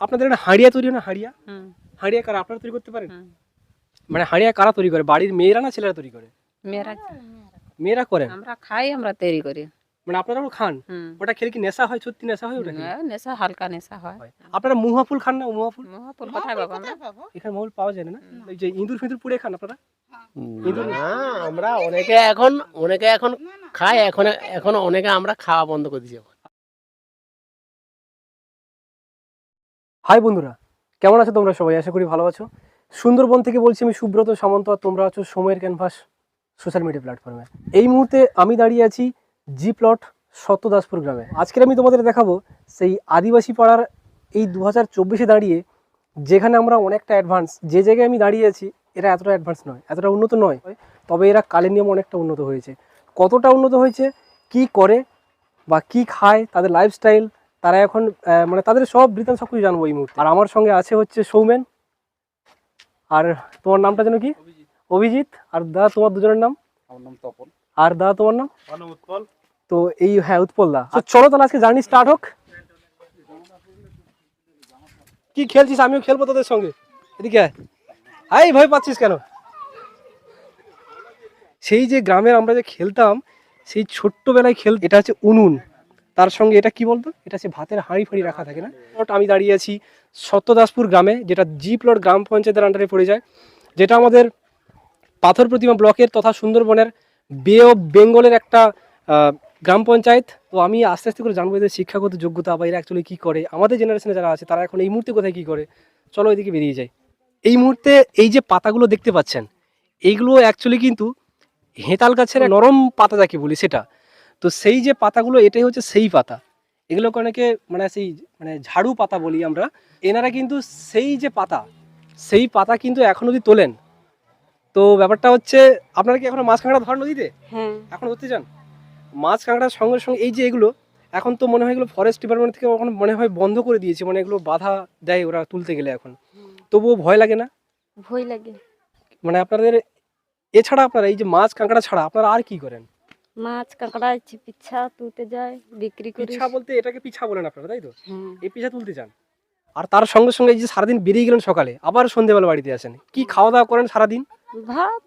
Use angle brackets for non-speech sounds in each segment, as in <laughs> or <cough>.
আপনাদের এখানে হাঁড়িয়া তৈরি হয় না? হাঁড়িয়া? হুম। হাঁড়িয়া কারা আপনারা তৈরি করতে পারেন? মানে হাঁড়িয়া কারা তৈরি করে? বাড়ির মেয়েরা না ছেলেরা তৈরি করে? মেয়েরা মেয়েরা করেন? আমরা খাই আমরা তৈরি করি। মানে আপনারাও খান? ওটা খেলে কি নেশা হয় সত্যি নেশা হয় ওটা হ্যাঁ, নেশা হালকা নেশা হয়। আপনারা মুহা ফুল খান না? মুহা ফুল? মহাপুর কোথায় বাবা আমরা? এখানে মহুল পাওয়া যায় না ওই যে ইঁদুর ফিঁদুর পুড়ে খান আপনারা? ইঁদুর না আমরা অনেকে এখন অনেকে এখন খায় এখন এখন অনেকে আমরা খাওয়া বন্ধ করে দিয়েছি হাই বন্ধুরা, কেমন আছো তোমরা সবাই? আশা করি ভালো আছো। সুন্দরবন থেকে বলছি আমি সুব্রত সামন্ত, আর তোমরা আছো সময়ের ক্যানভাস সোশ্যাল মিডিয়া প্ল্যাটফর্মে এই মুহূর্তে আমি দাঁড়িয়ে আছি জি প্লট সত্যদাসপুর গ্রামে। আজকের আমি তোমাদের দেখাবো সেই আদিবাসী পাড়ার এই দু হাজার চব্বিশে দাঁড়িয়ে, যেখানে আমরা অনেকটা অ্যাডভান্স যে জায়গায় আমি দাঁড়িয়ে আছি, এরা এতটা অ্যাডভান্স নয়, এতটা উন্নত নয়, তবে এরা কালের নিয়ম অনেকটা উন্নত হয়েছে। কতটা উন্নত হয়েছে, কি করে বা কি খায়, তাদের লাইফস্টাইল তারা এখন মানে তাদের সব বৃত্তান্ত সব কিছু জানব এই মুহূর্তে। আর আমার সঙ্গে আছে হচ্ছে সৌমেন আর তোমার নামটা যেন কি? অভিজিৎ। আর দাদা তোমার দুজনের নাম? আমার নাম তপন। আর দাদা তোমার নাম? উৎপল। তো এই হ্যাঁ উৎপল দা। তো চলো তাহলে আজকে জার্নি স্টার্ট হোক। কি খেলছিস? আমিও খেলব তোদের সঙ্গে। এদিকে। আয় ভয় পাচ্ছিস কেন? সেই যে গ্রামের আমরা যে খেলতাম সেই ছোট্টবেলায় খেল এটা হচ্ছে উনুন। তার সঙ্গে এটা কি বলতো? এটা সে ভাতের হাঁড়ি ফাঁড়ি রাখা থাকে না? আমি দাঁড়িয়ে আছি সত্যদাসপুর গ্রামে, যেটা জি প্লট গ্রাম পঞ্চায়েতের আন্ডারে পড়ে যায়, যেটা আমাদের পাথর প্রতিমা ব্লকের তথা সুন্দরবনের বে অফ বেঙ্গলের একটা গ্রাম পঞ্চায়েত। তো আমি আস্তে আস্তে করে জানব এদের শিক্ষাগত যোগ্যতা বা এরা অ্যাকচুয়ালি কী করে? আমাদের জেনারেশনে যারা আছে, তারা এখন এই মুহূর্তে কোথায় কী করে? চলো এদিকে বেরিয়ে যাই। এই মুহূর্তে এই যে পাতাগুলো দেখতে পাচ্ছেন, এইগুলো অ্যাকচুয়ালি কিন্তু হেঁতাল গাছের নরম পাতা যাকে বলি সেটা। তো সেই যে পাতাগুলো এটাই হচ্ছে সেই পাতা। এগুলোকে অনেকে মানে সেই মানে ঝাড়ু পাতা বলি আমরা। এনারা কিন্তু সেই যে পাতা সেই পাতা কিন্তু এখন অবধি তোলেন। তো ব্যাপারটা হচ্ছে আপনারা কি এখন মাছ কাঁকড়া ধরেন নদীতে? হ্যাঁ। এখন ধরতে চান? মাছ কাঁকড়ার সঙ্গে সঙ্গে এই যে এগুলো এখন তো মনে হয় এগুলো ফরেস্ট ডিপার্টমেন্ট থেকে এখন মনে হয় বন্ধ করে দিয়েছে মানে এগুলো বাধা দেয় ওরা তুলতে গেলে এখন। তবুও ভয় লাগে না? ভয় লাগে। মানে আপনাদের এছাড়া আপনারা এই যে মাছ কাঁকড়া ছাড়া আপনারা আর কি করেন? মাছ কাঁকড়া পিছা তুলতে যায় বিক্রি করি পিছা বলতে এটাকে পিছা বলেন আপনারা তাই তো? হ্যাঁ। এই পিছা তুলতে যান। আর তার সঙ্গে সঙ্গে এই যে সারাদিন বেরিয়ে গেলেন সকালে আবার সন্ধেবেলা বাড়িতে আসেন কি খাওয়া দাওয়া করেন সারাদিন? ভাত।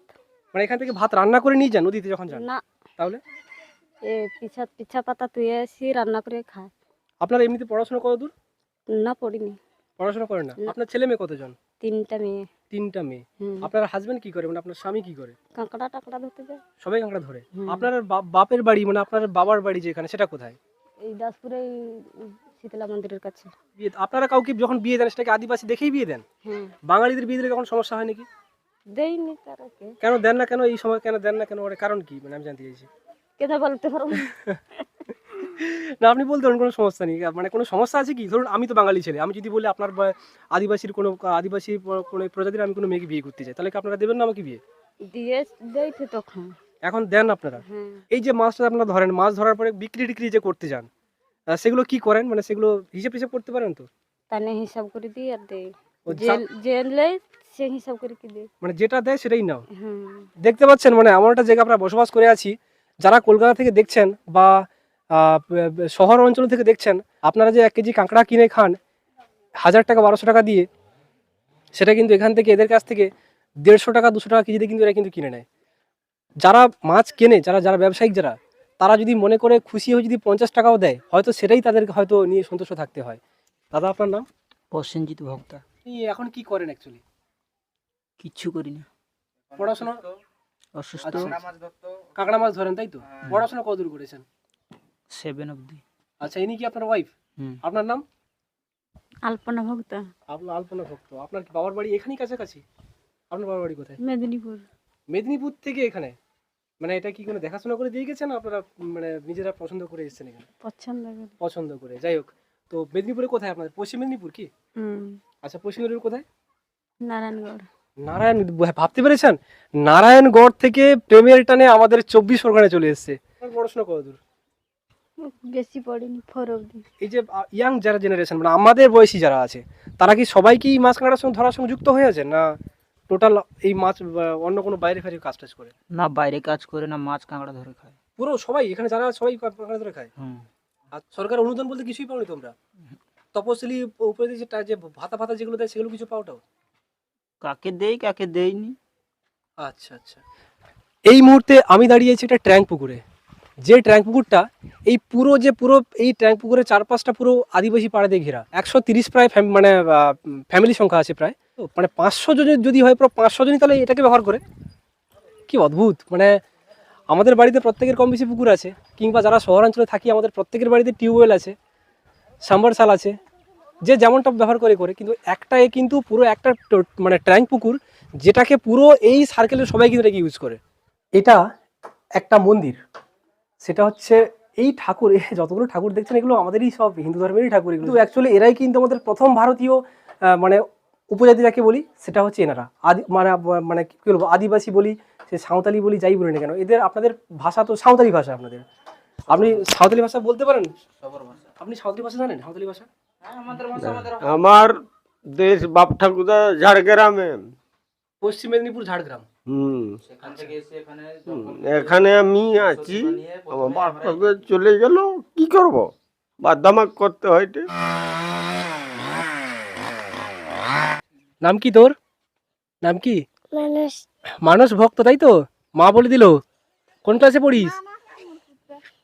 মানে এখান থেকে ভাত রান্না করে নিয়ে যান নদীতে যখন যান? না। তাহলে? এ পিছা পিছা পাতা তুই আসি রান্না করে খায় আপনার এমনিতে পড়াশোনা কত দূর না পড়িনি। পড়াশোনা করেন না। আপনার ছেলে মেয়ে কতজন? তিনটা মেয়ে। তিনটা মেয়ে। আপনার হাজবেন্ড কি করে? মানে আপনার স্বামী কি করে? কাঁকড়া টাকড়া ধরতে যায়। সবাই কাঁকড়া ধরে। আপনার বাপের বাড়ি মানে আপনার বাবার বাড়ি যেখানে সেটা কোথায়? এই দাসপুরে শীতলা মন্দিরের কাছে। বিয়ে আপনারা কাউকে যখন বিয়ে দেন সেটাকে আদিবাসী দেখেই বিয়ে দেন? বাঙালিদের বিয়ে দিলে তখন সমস্যা হয় নাকি? দেয়নি তারাকে। কেন দেন না কেন? এই সময় কেন দেন না কেন? ওর কারণ কি? মানে আমি জানতে চাইছি। কেথা বলতে পারব <laughs> না। আপনি বলতে পারেন কোনো সমস্যা নেই। মানে কোনো সমস্যা আছে কি? ধরুন আমি তো বাঙালি ছেলে। আমি যদি বলি আপনার আদিবাসীর কোনো আদিবাসী কোনো প্রজাতির আমি কোনো মেয়েকে বিয়ে করতে চাই তাহলে কি আপনারা দেবেন না আমাকে বিয়ে? দিয়ে দেয়তে তখন। এখন দেন আপনারা? হ্যাঁ। এই যে মাছটা আপনারা ধরেন মাছ ধরার পরে বিক্রি টিক্রি যে করতে যান সেগুলো কি করেন? মানে সেগুলো হিসেব টিসেব করতে পারেন তো? তানে হিসাব করে দিই আর দেই। লেয় সে হিসাব করে কি দেয় মানে যেটা দেয় সেটাই নাও। হ্যাঁ। দেখতে পাচ্ছেন মানে এমন একটা জায়গা আমরা বসবাস করে আছি যারা কলকাতা থেকে দেখছেন ব- শহর অঞ্চল থেকে দেখছেন আপনারা যে এক কেজি কাঁকড়া কিনে খান হাজার টাকা বারোশো টাকা দিয়ে সেটা কিন্তু এখান থেকে এদের কাছ থেকে দেড়শো টাকা দুশো টাকা কেজিতে কিন্তু এরা কিন্তু কিনে নেয়। যারা মাছ কেনে যারা যারা ব্যবসায়িক যারা তারা যদি মনে করে খুশি হয়ে যদি পঞ্চাশ টাকাও দেয় হয়তো সেটাই তাদের হয়তো নিয়ে সন্তুষ্ট থাকতে হয়। দাদা আপনার নাম? প্রসেনজিৎ ভক্তা। আপনি এখন কি করেন অ্যাকচুয়ালি কিচ্ছু করি না। পড়াশোনা? অসুস্থ। আচ্ছা। কাঁকড়া মাছ ধরেন তাই তো? পড়াশোনা কত দূর করেছেন? সেভেন অবধি আচ্ছা ইনি কি আপনার ওয়াইফ আপনার নাম? আলপনা ভক্তা। আপনার আলপনা ভক্ত। আপনার কি বাবার বাড়ি এখানেই কাছাকাছি? আপনার বাবার বাড়ি কোথায়? মেদিনীপুর। মেদিনীপুর থেকে এখানে? মানে এটা কি কোনো দেখাশোনা করে দিয়ে গেছেন আপনারা মানে নিজেরা পছন্দ করে এসেছেন এখানে? পছন্দ করে। পছন্দ করে। যাই হোক তো মেদিনীপুরে কোথায় আপনাদের? পশ্চিম মেদিনীপুর কি? হুম। আচ্ছা পশ্চিম মেদিনীপুর কোথায়? নারায়ণগড়। নারায়ণ ভাবতে পেরেছেন? নারায়ণগড় থেকে প্রেমের টানে আমাদের চব্বিশ পরগনায় চলে এসেছে। আপনার পড়াশোনা কত দূর বেশি পড়িনি ফোর অবধি। এই যে ইয়াং যারা জেনারেশন মানে আমাদের বয়সী যারা আছে তারা কি সবাই কি মাছ কাঁকড়ার সঙ্গে ধরার সঙ্গে যুক্ত হয়ে আছে? না টোটাল এই মাছ বা অন্য কোনো বাইরে ফাইরে কাজ টাজ করে? না বাইরে কাজ করে না মাছ কাঁকড়া ধরে খায়। পুরো সবাই এখানে যারা সবাই কাঁকড়া ধরে খায়? আর সরকার অনুদান বলতে কিছুই পাওনি তোমরা? তপশিলি উপরে যে ভাতা ভাতা যেগুলো দেয় সেগুলো কিছু পাওটাও? কাকে দেই কাকে দেইনি। আচ্ছা আচ্ছা। এই মুহূর্তে আমি দাঁড়িয়েছি এটা ট্র্যাঙ্ক পুকুরে। যে ট্র্যাঙ্ক পুকুরটা, এই পুরো যে পুরো, এই ট্র্যাঙ্ক পুকুরের চারপাশটা পুরো আদিবাসী পাড়া দিয়ে ঘেরা। একশো তিরিশ প্রায় মানে ফ্যামিলি সংখ্যা আছে প্রায়। তো মানে পাঁচশো জন যদি হয়, পুরো পাঁচশো জনই তাহলে এটাকে ব্যবহার করে। কি অদ্ভুত! মানে আমাদের বাড়িতে প্রত্যেকের কম বেশি পুকুর আছে, কিংবা যারা শহরাঞ্চলে থাকি, আমাদের প্রত্যেকের বাড়িতে টিউবওয়েল আছে সাম্বারসাল আছে, যে যেমনটা ব্যবহার করে করে। কিন্তু একটা এ কিন্তু পুরো একটা মানে ট্যাঙ্ক পুকুর, যেটাকে পুরো এই সার্কেলের সবাই কিন্তু এটাকে ইউজ করে। এটা একটা মন্দির। সেটা হচ্ছে এই ঠাকুর এই যতগুলো ঠাকুর দেখছেন এগুলো আমাদেরই সব হিন্দু ধর্মেরই ঠাকুর এগুলো। কিন্তু অ্যাকচুয়ালি এরাই কিন্তু আমাদের প্রথম ভারতীয় মানে উপজাতি যাকে বলি সেটা হচ্ছে এনারা। আদি মানে মানে কি বলব আদিবাসী বলি সে সাঁওতালি বলি যাই বলি না কেন এদের আপনাদের ভাষা তো সাঁওতালি ভাষা আপনাদের। আপনি সাঁওতালি ভাষা বলতে পারেন? আপনি সাঁওতালি ভাষা জানেন সাঁওতালি ভাষা? আমার দেশ বাপ ঠাকুরদা ঝাড়গ্রামে। পশ্চিম মেদিনীপুর ঝাড়গ্রাম। হুম। এখানে আমি আছি আমার চলে গেল কি করব? বাদামাক করতে হয় নাম কি তোর? নাম কি? মানুষ মানস ভক্ত তাই তো? মা বলে দিল। কোন ক্লাসে পড়িস?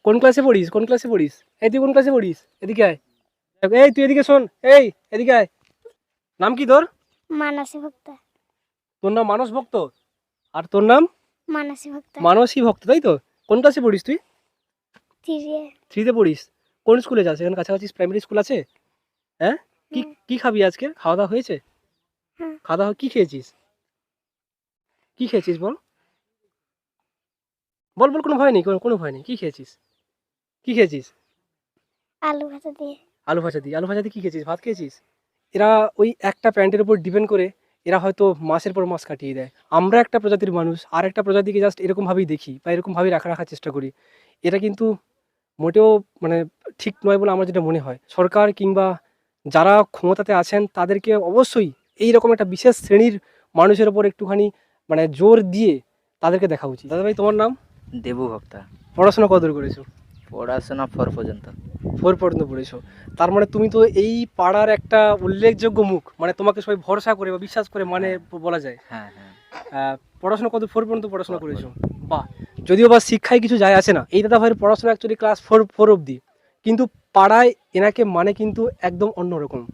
কোন ক্লাসে পড়িস? কোন ক্লাসে পড়িস? এই তুই কোন ক্লাসে পড়িস? এদিকে আয়। এই তুই এদিকে শোন। এই এদিকে আয়। নাম কি তোর? মানসী ভক্ত। তোর নাম মানস ভক্ত? আর তোর নাম? মানসী ভক্ত। মানসী ভক্ত তাই তো? কোন ক্লাসে পড়িস তুই? থ্রিতে পড়িস। কোন স্কুলে যাস? এখানে কাছাকাছি প্রাইমারি স্কুল আছে? হ্যাঁ? কি কি খাবি আজকে? খাওয়া দাওয়া হয়েছে? হ্যাঁ। খাওয়া দাওয়া কি খেয়েছিস? কি খেয়েছিস বল? বল বল কোনো ভয় নেই কোনো কোনো ভয় নেই। কি খেয়েছিস? কি খেয়েছিস? আলু ভাজা দিয়ে। আলু ভাজা দিয়ে। আলু ভাজা দিয়ে কি খেয়েছিস? ভাত খেয়েছিস? এরা ওই একটা প্যান্টের উপর ডিপেন্ড করে এরা হয়তো মাসের পর মাস কাটিয়ে দেয়। আমরা একটা প্রজাতির মানুষ আর একটা প্রজাতিকে জাস্ট এরকমভাবেই দেখি বা এরকমভাবেই রাখা রাখার চেষ্টা করি। এটা কিন্তু মোটেও মানে ঠিক নয় বলে আমার যেটা মনে হয়। সরকার কিংবা যারা ক্ষমতাতে আছেন তাদেরকে অবশ্যই এই রকম একটা বিশেষ শ্রেণির মানুষের ওপর একটুখানি মানে জোর দিয়ে তাদেরকে দেখা উচিত। দাদা ভাই তোমার নাম? দেবু ভক্তা। পড়াশোনা কত দূর করেছ? পড়াশোনা ফোর পর্যন্ত। ফোর পর্যন্ত পড়েছো। তার মানে তুমি তো এই পাড়ার একটা উল্লেখযোগ্য মুখ মানে তোমাকে সবাই ভরসা করে বা বিশ্বাস করে মানে বলা যায়। হ্যাঁ হ্যাঁ। পড়াশোনা কত ফোর পর্যন্ত পড়াশোনা করেছ? বাহ। যদিও বা শিক্ষায় কিছু যায় আসে না এই দাদা ভাইয়ের পড়াশোনা অ্যাকচুয়ালি ক্লাস ফোর ফোর অবধি। কিন্তু পাড়ায় এনাকে মানে কিন্তু একদম অন্যরকম।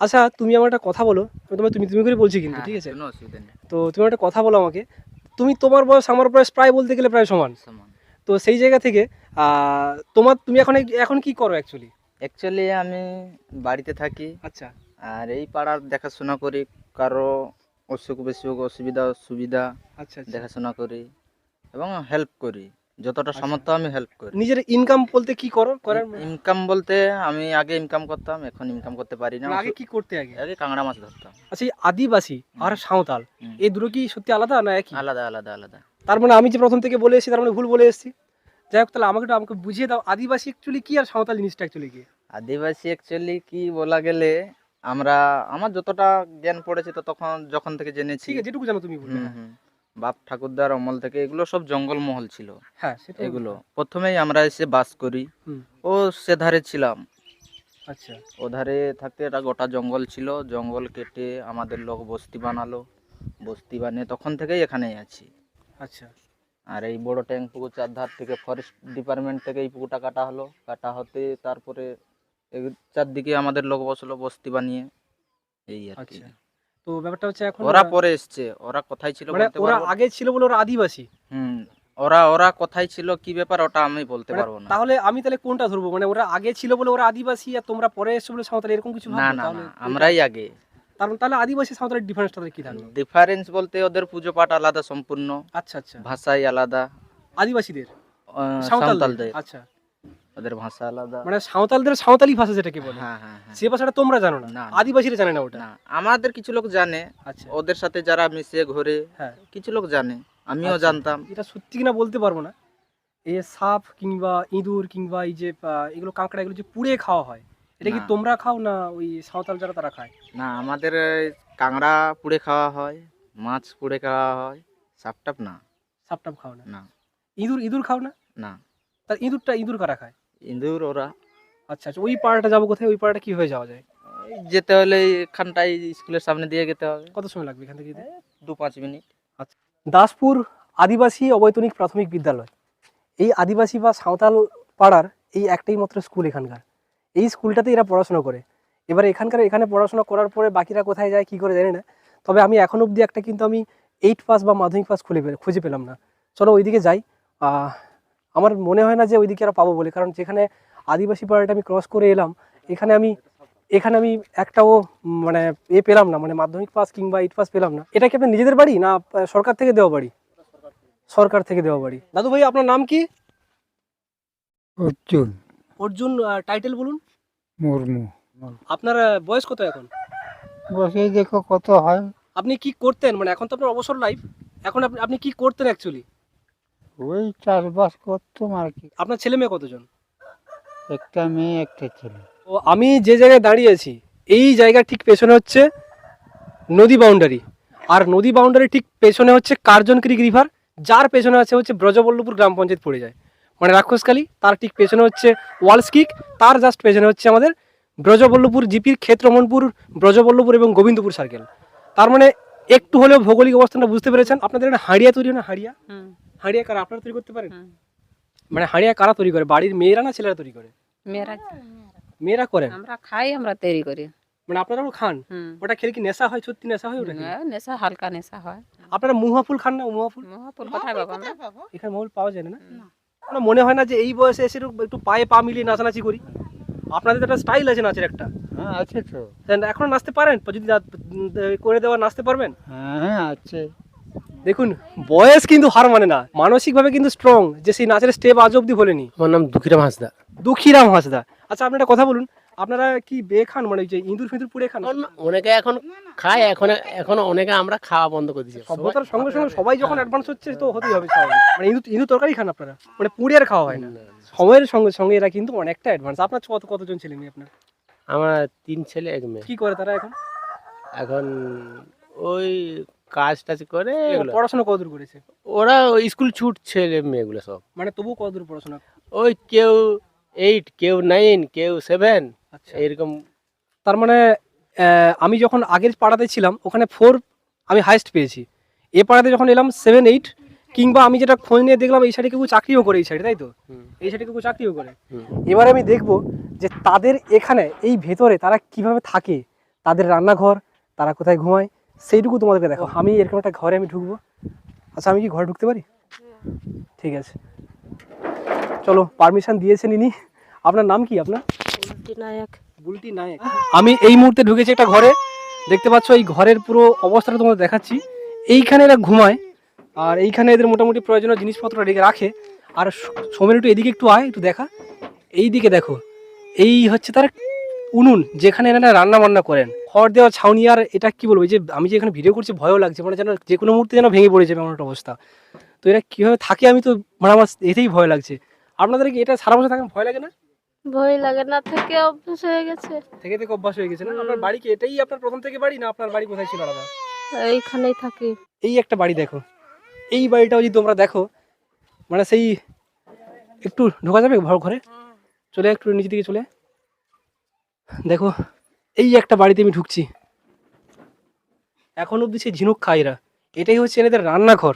আচ্ছা তুমি আমার একটা কথা বলো। আমি তোমায় তুমি তুমি করে বলছি কিন্তু ঠিক আছে? কোনো অসুবিধা নেই। তো তুমি একটা কথা বলো আমাকে। তুমি তোমার বয়স আমার বয়স প্রায় বলতে গেলে প্রায় সমান। সমান। তো সেই জায়গা থেকে তোমার তুমি এখন এখন কি করো অ্যাকচুয়ালি অ্যাকচুয়ালি আমি বাড়িতে থাকি। আচ্ছা। আর এই পাড়ার দেখাশোনা করি কারও অসুখ বিসুখ অসুবিধা সুবিধা আচ্ছা আচ্ছা। দেখাশোনা করি এবং হেল্প করি। যতটা সামর্থ্য আমি হেল্প করি। নিজের ইনকাম বলতে কি করো করার ইনকাম বলতে আমি আগে ইনকাম করতাম এখন ইনকাম করতে পারি না। মানে আগে কি করতে আগে? আগে কাঁকড়া মাছ ধরতাম। আচ্ছা এই আদিবাসী আর সাঁওতাল এই দুটো কি সত্যি আলাদা না একই? আলাদা আলাদা আলাদা। তার মানে আমি যে প্রথম থেকে বলে এসেছি তার মানে ভুল বলে এসেছি। যাই হোক তাহলে আমাকে একটু আমাকে বুঝিয়ে দাও আদিবাসী অ্যাকচুয়ালি কি আর সাঁওতাল জিনিসটা অ্যাকচুয়ালি কি? আদিবাসী অ্যাকচুয়ালি কি বলা গেলে আমরা আমার যতটা জ্ঞান পড়েছে তো তখন যখন থেকে জেনেছি। ঠিক আছে যেটুকু জানো তুমি বলবে হুম। বাপ ঠাকুরদার অমল থেকে এগুলো সব জঙ্গলমহল ছিল। হ্যাঁ এগুলো। প্রথমেই আমরা এসে বাস করি। ও সে ধারে ছিলাম। আচ্ছা। ও ধারে থাকতে একটা গোটা জঙ্গল ছিল। জঙ্গল কেটে আমাদের লোক বস্তি বানালো। বস্তি বানিয়ে তখন থেকেই এখানেই আছি। আচ্ছা। আর এই বড় ট্যাঙ্ক পুকুর চারধার থেকে ফরেস্ট ডিপার্টমেন্ট থেকে এই পুকুরটা কাটা হলো। কাটা হতে তারপরে চারদিকে আমাদের লোক বসল বস্তি বানিয়ে। এই আর কি। আচ্ছা। তো ব্যাপারটা হচ্ছে এখন ওরা পরে এসছে। ওরা কোথায় ছিল মানে বলতে ওরা। আগে ছিল বলে ওরা আদিবাসী? হুম। ওরা ওরা কোথায় ছিল কি ব্যাপার ওটা আমি বলতে মানে পারব না। তাহলে আমি তাহলে কোনটা ধরবো? মানে ওরা আগে ছিল বলে ওরা আদিবাসী আর তোমরা পরে এসছো বলে সাঁওতাল এরকম কিছু না না আমরাই আগে। তার তাহলে আদিবাসী সাঁওতালের ডিফারেন্সটা তাহলে কি থাকল? ডিফারেন্স বলতে ওদের পুজো পাঠ আলাদা সম্পূর্ণ। আচ্ছা আচ্ছা। ভাষাই আলাদা। আদিবাসীদের? সাঁওতালদের? আচ্ছা। ওদের ভাষা আলাদা। মানে সাঁওতালদের সাঁওতালি ভাষা যেটাকে বলে। হ্যাঁ হ্যাঁ হ্যাঁ। সে ভাষাটা তোমরা জানো না। আদিবাসীরা জানে না ওটা। আমাদের কিছু লোক জানে। আচ্ছা। ওদের সাথে যারা মিশে ঘুরে হ্যাঁ। কিছু লোক জানে। আমিও আচ্ছা। জানতাম। এটা সত্যি কিনা বলতে পারব না। এই সাপ কিংবা ইঁদুর কিংবা এই যে এগুলো কাঁকড়া এগুলো যে পুড়ে খাওয়া হয় এটা কি তোমরা খাও না ওই সাঁওতাল যারা তারা খায়? না আমাদের কাঁকড়া পুড়ে খাওয়া হয় মাছ পুড়ে খাওয়া হয় সাপটাপ না। সাপটাপ খাও না? না। ইঁদুর ইঁদুর খাও না? না। তার ইঁদুরটা ইঁদুর কারা খায়? ইঁদুর ওরা। আচ্ছা আচ্ছা ওই পাড়াটা যাব কোথায়? ওই পাড়াটা কীভাবে যাওয়া যায়? যেতে হলে এখানটাই স্কুলের সামনে দিয়ে যেতে হবে। কত সময় লাগবে এখান থেকে? দু পাঁচ মিনিট। আচ্ছা দাসপুর আদিবাসী অবৈতনিক প্রাথমিক বিদ্যালয়। এই আদিবাসী বা সাঁওতাল পাড়ার এই একটাই মাত্র স্কুল এখানকার। এই স্কুলটাতে এরা পড়াশোনা করে। এবার এখানকার, এখানে পড়াশোনা করার পরে বাকিরা কোথায় যায়, কি করে জানি না। তবে আমি এখন অবধি একটা কিন্তু আমি এইট পাস বা মাধ্যমিক পাস খুলে খুঁজে পেলাম না। চলো ওইদিকে যাই। আমার মনে হয় না যে ওইদিকে আর পাবো বলে। কারণ যেখানে আদিবাসী পাড়াটা আমি ক্রস করে এলাম, এখানে আমি এখানে আমি একটাও মানে এ পেলাম না। মানে মাধ্যমিক পাস কিংবা এইট পাস পেলাম না। এটা কি আপনার নিজেদের বাড়ি না সরকার থেকে দেওয়া বাড়ি? সরকার থেকে দেওয়া বাড়ি। দাদু ভাই আপনার নাম কি? অর্জুন। অর্জুন টাইটেল বলুন। মুর্মু। আপনার বয়স কত এখন? বসে দেখো কত হয়। আপনি কি করতেন? মানে এখন তো আপনার অবসর লাইফ এখন আপনি আপনি কি করতেন অ্যাকচুয়ালি ওই চাষবাস করতাম আর কি। আপনার ছেলে মেয়ে কতজন? একটা মেয়ে একটা ছেলে। তো আমি যে জায়গায় দাঁড়িয়ে আছি এই জায়গার ঠিক পেছনে হচ্ছে নদী বাউন্ডারি আর নদী বাউন্ডারি ঠিক পেছনে হচ্ছে কার্জন ক্রিক রিভার যার পেছনে আছে হচ্ছে ব্রজবল্লভপুর গ্রাম পঞ্চায়েত পড়ে যায়। মানে রাক্ষসকালী তার ঠিক পেছনে হচ্ছে ওয়ালস কিক তার জাস্ট পেছনে হচ্ছে আমাদের ব্রজবল্লভপুর জিপির ক্ষেত্রমনপুর ব্রজবল্লভপুর এবং গোবিন্দপুর সার্কেল তার মানে একটু হলেও ভৌগোলিক অবস্থানটা বুঝতে পেরেছেন। আপনাদের একটা হাড়িয়া তৈরি না? হাড়িয়া? হুম। হাড়িয়া কারা আপনারা তৈরি করতে পারেন? মানে হাড়িয়া কারা তৈরি করে? বাড়ির মেয়েরা না ছেলেরা তৈরি করে? মেয়েরা। মেয়েরা করেন আমরা খাই আমরা তৈরি করি। মানে আপনারাও খান? ওটা খেলে কি নেশা হয় সত্যি নেশা হয় ওটা হ্যাঁ, নেশা হালকা নেশা হয়। আপনারা মুহা ফুল খান না? মুহা ফুল মহাপুর কোথায় পাবো? এখানে মহুল পাওয়া যায় না না আপনার মনে হয় না যে এই বয়সে এসে একটু- একটু পায়ে পা মিলিয়ে নাচানাচি করি? আপনাদের তো একটা স্টাইল আছে নাচের একটা। হ্যাঁ আছে তো। এখন নাচতে পারেন? যদি করে দেওয়া নাচতে পারবেন? হ্যাঁ হ্যাঁ আছে। দেখুন বয়স কিন্তু হার মানে না। মানসিকভাবে কিন্তু স্ট্রং যে সেই নাচের স্টেপ আজ অব্দি ভোলেনি আমার নাম দুঃখীরাম হাসদা। দুঃখীরাম হাসদা। আচ্ছা আপনি একটা কথা বলুন। আপনারা কি বে খান? মানে যে ইঁদুর ফিঁদুর পুড়ে খান? অনেকে এখন খায় এখন এখন অনেকে আমরা খাওয়া বন্ধ করে দিয়েছি। সভ্যতার সঙ্গে সঙ্গে সবাই যখন অ্যাডভান্স হচ্ছে তো হতেই হবে। মানে ইঁদুর ইঁদুর তরকারি খান আপনারা। মানে পুড়ে আর খাওয়া হয় না। সময়ের সঙ্গে সঙ্গে এরা কিন্তু অনেকটা অ্যাডভান্স আপনার কত কতজন ছেলে মেয়ে আপনার? আমার তিন ছেলে এক মেয়ে। কি করে তারা এখন? এখন ওই কাজ টাজ করে। পড়াশোনা কতদূর করেছে? ওরা ওই স্কুল ছুট ছেলে মেয়েগুলো সব। মানে তবু কতদূর পড়াশোনা? ওই কেউ এইট কেউ নাইন কেউ সেভেন আচ্ছা। এইরকম তার মানে আমি যখন আগের পাড়াতে ছিলাম ওখানে ফোর আমি হাইস্ট পেয়েছি। এ পাড়াতে যখন এলাম সেভেন এইট কিংবা আমি যেটা খোঁজ নিয়ে দেখলাম এই সাইডে কেউ চাকরিও করে এই সাইডে তাই তো? এই সাইডে কেউ চাকরিও করে। এবারে আমি দেখব যে তাদের এখানে এই ভেতরে তারা কীভাবে থাকে। তাদের রান্নাঘর তারা কোথায় ঘুমায় সেইটুকু তোমাদেরকে দেখো আমি এরকম একটা ঘরে আমি ঢুকবো। আচ্ছা আমি কি ঘরে ঢুকতে পারি? ঠিক আছে। চলো পারমিশন দিয়েছেন ইনি। আপনার নাম কি আপনার? বুলটি নায়ক। আমি এই মুহূর্তে ঢুকেছি একটা ঘরে। দেখতে পাচ্ছ এই ঘরের পুরো অবস্থাটা তোমাদের দেখাচ্ছি। এইখানে এরা ঘুমায় আর এইখানে এদের মোটামুটি প্রয়োজনীয় জিনিসপত্র রেখে রাখে। আর স- সোমেন একটু এদিকে একটু আয় একটু দেখা। এই দিকে দেখো এই হচ্ছে তার উনুন যেখানে এনারা রান্না বান্না করেন। খড় দেওয়া ছাউনি আর এটা কি বলব যে আমি যে এখানে ভিডিও করছি ভয়ও লাগছে। মানে যেন যে কোনো মুহূর্তে যেন ভেঙে পড়ে যাবে এমন একটা অবস্থা। তো এরা কীভাবে থাকে আমি তো মানে আমার এতেই ভয় লাগছে। আপনাদের কি এটা সারা বছর থাকেন ভয় লাগে না? ভয় লাগে না থেকে অভ্যাস হয়ে গেছে। থেকে থেকে অভ্যাস হয়ে গেছে না? আপনার বাড়ি কি? এটাই আপনার প্রথম থেকে বাড়ি না আপনার বাড়ি কোথায় ছিল আলাদা? এইখানেই থাকি। এই একটা বাড়ি দেখো। এই বাড়িটাও যদি তোমরা দেখো মানে সেই একটু ঢোকা যাবে ঘর ঘরে? চলে একটু নিচে দিকে চলে। দেখো এই একটা বাড়িতে আমি ঢুকছি। এখন অবধি সেই ঝিনুক খায় এরা এটাই হচ্ছে এনাদের রান্নাঘর।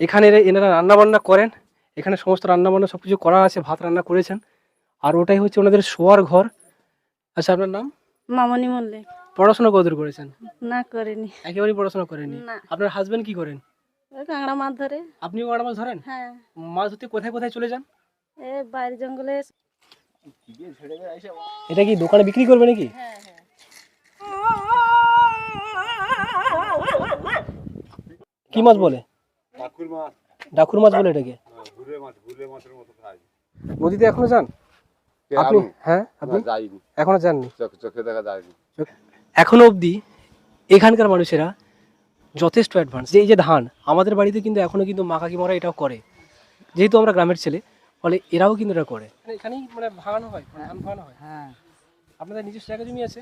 এখানে এরা- এনারা রান্না বান্না করেন। এখানে সমস্ত রান্না বান্না সব কিছু করা আছে ভাত রান্না করেছেন। আর ওটাই হচ্ছে ওনাদের শোয়ার ঘর। আচ্ছা আপনার নাম? মামনি মল্লিক। পড়াশোনা কতদূর করেছেন? না করিনি। একেবারেই পড়াশোনা করেননি? না। আপনার হাজবেন্ড কি করেন? কাঁকড়া মাছ ধরে। আপনিও কাঁড়া মাছ ধরেন? হ্যাঁ। মাছ ধরতে কোথায় কোথায় চলে যান? এ বাইরে জঙ্গলে এটা কি দোকানে বিক্রি করবে নাকি? কি মাছ বলে? ডাকুর মাছ বলে এটাকে? নদীতে এখনও যান? আপনি? হ্যাঁ আপনি? যাইনি। এখনও যাননি? চোখে দেখা যায়নি। এখনও অবধি এখানকার মানুষেরা যথেষ্ট অ্যাডভান্স যে এই যে ধান আমাদের বাড়িতে কিন্তু এখনও কিন্তু মা কাকিমারা এটাও করে। যেহেতু আমরা গ্রামের ছেলে ফলে এরাও কিন্তু এটা করে। এখানেই মানে ভাঙানো হয় ধান ভাঙানো হয়। হ্যাঁ। আপনাদের নিজস্ব জায়গা জমি আছে?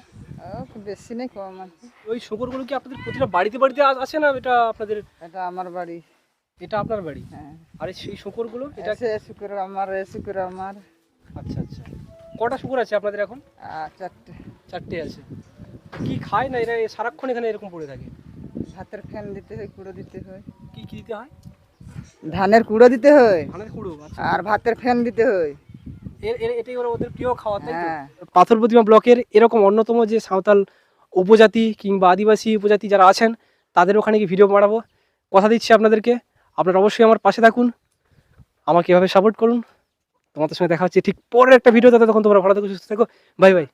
বেশি নেই কম আছে ওই শুকরগুলো কি আপনাদের প্রতিটা বাড়িতে বাড়িতে আছে না এটা আপনাদের এটা আমার বাড়ি। এটা আপনার বাড়ি? হ্যাঁ। আর সেই শুকরগুলো এটা এসে শুক্র আমার শুক্র আমার। আচ্ছা আচ্ছা। কটা শুকুর আছে আপনাদের এখন? চারটে। চারটে আছে। কি খায় না এরা? সারাক্ষণ এখানে এরকম পড়ে থাকে? ভাতের ফ্যান দিতে হয় কুড়ো দিতে হয়। কি কি দিতে হয়? ধানের কুড়ো দিতে হয়। ধানের কুড়ো আচ্ছা। আর ভাতের ফ্যান দিতে হয়। এটাই ওরা ওদের প্রিয় খাওয়া তাই হ্যাঁ। পাথর প্রতিমা ব্লকের এরকম অন্যতম যে সাঁওতাল উপজাতি কিংবা আদিবাসী উপজাতি যারা আছেন তাদের ওখানে গিয়ে ভিডিও বানাবো। কথা দিচ্ছি আপনাদেরকে। আপনারা অবশ্যই আমার পাশে থাকুন। আমাকে এভাবে সাপোর্ট করুন। তোমাদের সঙ্গে দেখা হচ্ছে ঠিক পরের একটা ভিডিও তখন তোমরা ভালো থাকো, সুস্থ থাকো। Bye bye.